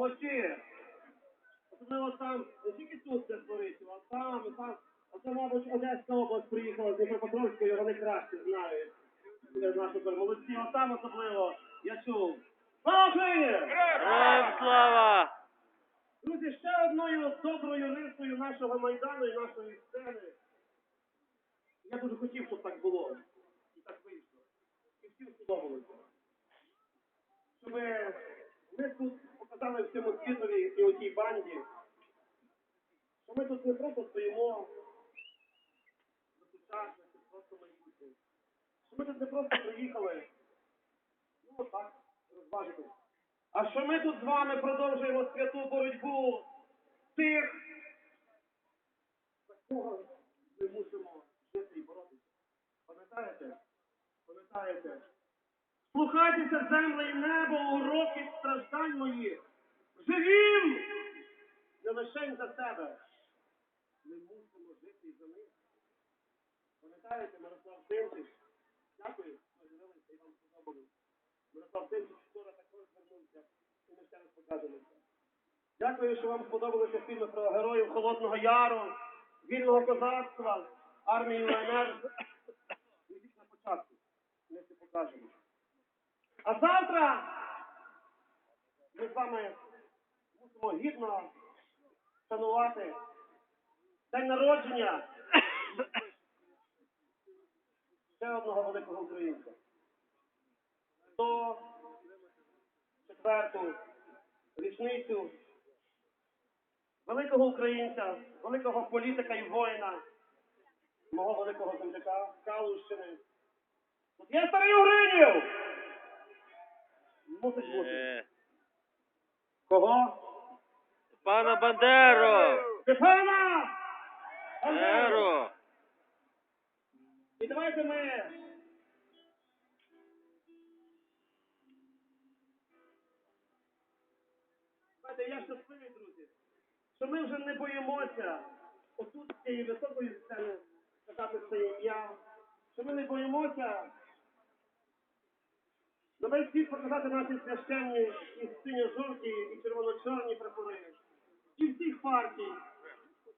Молодці! Особливо там, не тільки тут це твориться, а там, і там. А це, мабуть, Одеська область приїхала з Дніпропетровської, вони краще знають. Це наші молодці, а там особливо, я чув. Слава Україні! Героям слава! Друзі, ще одною доброю рисою нашого Майдану і нашої сцени. Я дуже хотів, щоб так було. І так вийшло. І всім сподобалося. Щоб ми тут показали всьому світові і у тій банді, що ми тут не просто стоїмо за сучасне, це просто майбутнє. Що ми тут не просто приїхали, ну отак, розважитись. А що ми тут з вами продовжуємо святу боротьбу тих, за ми мусимо жити і боротися. Пам'ятаєте? Пам'ятаєте? Слухайтеся земле і небо у роки страждань моїх. Живім! Не лише за себе. Ми мусимо жити і за них. Пам'ятаєте, Мирослав Тимчик? Дякую, що дивилися і вам сподобалось. Мирослав Тимчик вчора також звернувся, і ми ще раз покажемо це. Дякую, що вам сподобалися фільми про героїв Холодного Яру, вільного козацтва, армії УНР. Ідіть на початку, ми це покажемо. А завтра ми з вами мусимо гідно шанувати день народження ще одного великого українця. До четверту річницю великого українця, великого політика і воїна, мого великого земляка Калущини. Тут є старий Угринів! Мусить бути. Кого? Пана Бандеру! Стефана! Бандеру! І давайте ми. Знаєте, я щасливий, друзі, що ми вже не боїмося отут з цієї високої сцени сказати своє ім'я, що ми не боїмося весь світ показати наші священні і синьо-жовті, і червоно-чорні прапори. І всіх партій.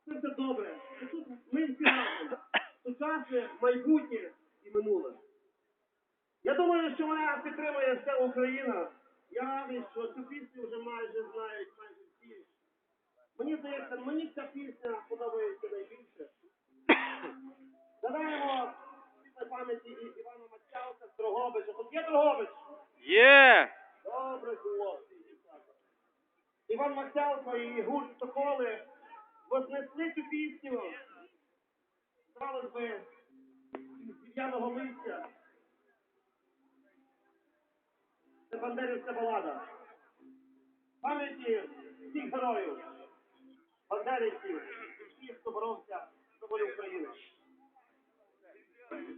Це все добре. І тут ми всі разом. Сучасне, майбутнє і минуле. Я думаю, що мене підтримує вся Україна. Я радий, що цю пісню вже майже знають майже всі. Мені здається, мені ця пісня подобається найбільше. Згадаємо на пам'яті Івана Мачалка з Дрогобича. Тут є Дрогобич? Є! Добре, хлопці. Іван Мацялко і гурт Соколи вознесли цю пісню. Здавалось би, дів'яного листя. Це бандерівська балада. Пам'яті всіх героїв, бандерівців, всіх, хто боровся за волю України. Все-таки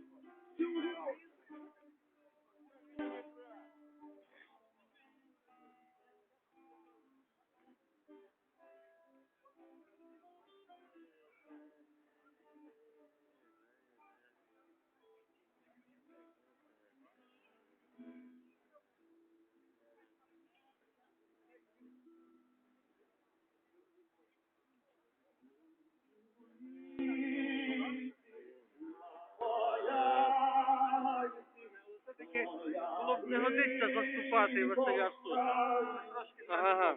не годиться заступати і Василя тут. Ага,